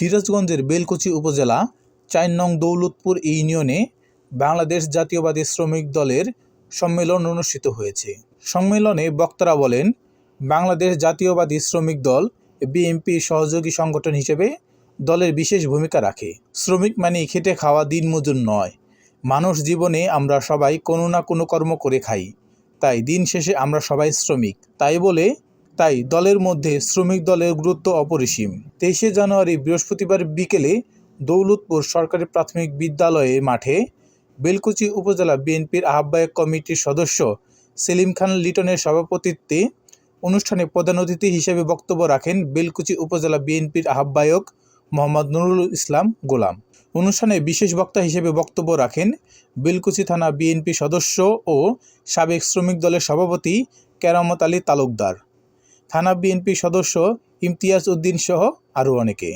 সিরাজগঞ্জের বেলকুচি উপজেলা চার নং দৌলতপুর ইউনিয়নে বাংলাদেশ জাতীয়বাদী শ্রমিক দলের সম্মেলন অনুষ্ঠিত হয়েছে। সম্মেলনে বক্তারা বলেন, বাংলাদেশ জাতীয়বাদী শ্রমিক দল বিএনপি সহযোগী সংগঠন হিসেবে দলের বিশেষ ভূমিকা রাখে। শ্রমিক মানে খেটে খাওয়া দিনমজুর নয়। মানুষ জীবনে আমরা সবাই কোনো না কোনো কর্ম করে খাই। তাই দিন শেষে আমরা সবাই শ্রমিক। তাই বলে তাই দলের মধ্যে শ্রমিক দলের গুরুত্ব অপরিসীম। তেইশে জানুয়ারি বৃহস্পতিবার বিকেলে দৌলতপুর সরকারি প্রাথমিক বিদ্যালয়ে মাঠে বেলকুচি উপজেলা বিএনপির আহ্বায়ক কমিটির সদস্য সেলিম খান লিটনের সভাপতিত্বে অনুষ্ঠানে প্রধান অতিথি হিসেবে বক্তব্য রাখেন বেলকুচি উপজেলা বিএনপির আহ্বায়ক মোহাম্মদ নুরুল ইসলাম গোলাম। অনুষ্ঠানে বিশেষ বক্তা হিসেবে বক্তব্য রাখেন বেলকুচি থানা বিএনপি সদস্য ও সাবেক শ্রমিক দলের সভাপতি কেরামত আলী তালুকদার। থানা বিএনপি সদস্য ইমতিয়াজ উদ্দিন সহ আরও অনেকে।